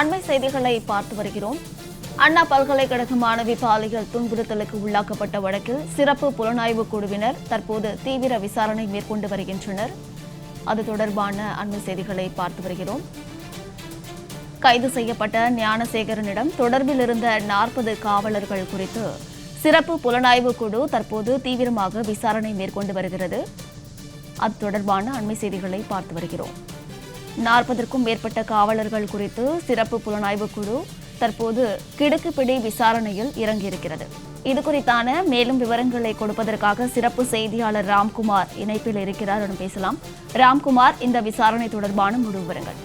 அண்மை செய்திகளை பார்த்து வருகிறோம். அண்ணா பல்கலைக்கழக மாணவி பாலியல் துன்புறுத்தலுக்கு உள்ளாக்கப்பட்ட வழக்கில் சிறப்பு புலனாய்வு குழுவினர் தற்போது தீவிர விசாரணை மேற்கொண்டு வருகின்றனர். அது தொடர்பான அண்மை செய்திகளை பார்த்து வருகிறோம். கைது செய்யப்பட்ட ஞானசேகரனிடம் தொடர்பில் இருந்த நாற்பது காவலர்கள் குறித்து சிறப்பு புலனாய்வு குழு தற்போது தீவிரமாக விசாரணை மேற்கொண்டு வருகிறது. அது தொடர்பான அண்மை செய்திகளை பார்த்து வருகிறோம். நாற்பதற்கும் மேற்பட்ட காவலர்கள் குறித்து சிறப்பு புலனாய்வு குழு தற்போது கிடுக்குப்பிடி விசாரணையில் இறங்கியிருக்கிறது. இது குறித்தான மேலும் விவரங்களை கொடுப்பதற்காக சிறப்பு செய்தியாளர் ராம்குமார் இணைப்பில் இருக்கிறார். பேசலாம். ராம்குமார் இந்த விசாரணை தொடர்பான முழு விவரங்கள்.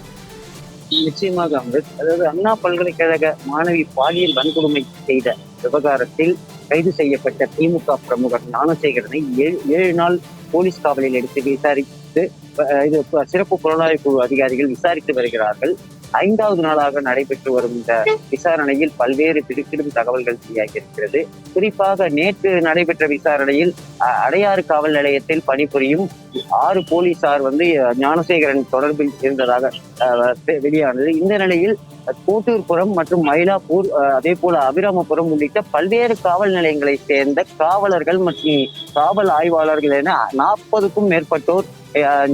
நிச்சயமாக அமிர்த். அதாவது அண்ணா பல்கலைக்கழக மாணவி பாலியல் வன்கொடுமை செய்த விவகாரத்தில் கைது செய்யப்பட்ட திமுக பிரமுகர் ஞானசேகரனை ஏழு ஏழு நாள் போலீஸ் காவலில் எடுத்து விசாரி குறித்து இது சிறப்பு புலனாய்வு குழு அதிகாரிகள் விசாரித்து வருகிறார்கள். ஐந்தாவது நாளாக நடைபெற்று வரும் இந்த விசாரணையில் பல்வேறு திடுக்கிடும் தகவல்கள் வெளியாகியிருக்கிறது. குறிப்பாக நேற்று நடைபெற்ற விசாரணையில் அடையாறு காவல் நிலையத்தில் பணிபுரியும் ஆறு போலீசார் வந்து ஞானசேகரன் தொடர்பில் இருந்ததாக வெளியானது. இந்த நிலையில் கோட்டூர்புரம் மற்றும் மயிலாப்பூர் அதே போல அபிராமபுரம் உள்ளிட்ட பல்வேறு காவல் நிலையங்களை சேர்ந்த காவலர்கள் மற்றும் காவல் ஆய்வாளர்கள் என நாற்பதுக்கும் மேற்பட்டோர்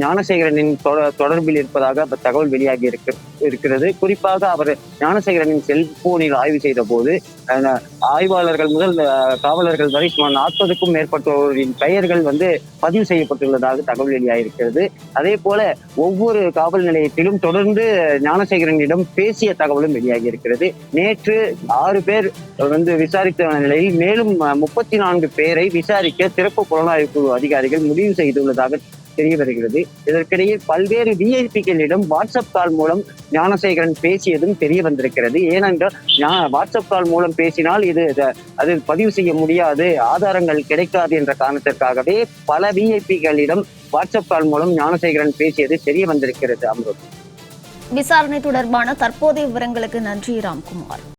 ஞானசேகரனின் தொடர்பில் இருப்பதாக தகவல் வெளியாகி இருக்கு இருக்கிறது. குறிப்பாக அவர் ஞானசேகரனின் செல்போனில் ஆய்வு செய்த போது ஆய்வாளர்கள் முதல் காவலர்கள் வரை சுமார் நாற்பதுக்கும் மேற்பட்டோரின் பெயர்கள் வந்து பதிவு செய்யப்பட்டுள்ளதாக தகவல் வெளியாகிருக்கிறது அதே போல ஒவ்வொரு காவல் நிலையத்திலும் தொடர்ந்து ஞானசேகரனிடம் பேசிய தகவலும் வெளியாகி இருக்கிறது. நேற்று ஆறு பேர் வந்து விசாரித்த நிலையில் மேலும் முப்பத்தி நான்கு பேரை விசாரிக்க சிறப்பு புலனாய்வு குழு அதிகாரிகள் முடிவு செய்துள்ளதாக தெரிய வருகிறது இதற்கிடையே பல்வேறு விஐபிகளிடம் வாட்ஸ்அப் கால் மூலம் ஞானசேகரன் பேசியதும் தெரிய வந்திருக்கிறது ஏனென்றால் வாட்ஸ்அப் கால் மூலம் பேசினால் இது இது- அது பதிவு செய்ய முடியாது ஆதாரங்கள் கிடைக்காது என்ற காரணத்திற்காகவே பல விஐபிகளிடம் வாட்ஸ்அப் கால் மூலம் ஞானசேகரன் பேசியது தெரிய வந்திருக்கிறது அம்ருத். விசாரணை தொடர்பான தற்போதைய விவரங்களுக்கு நன்றி ராம்குமார்.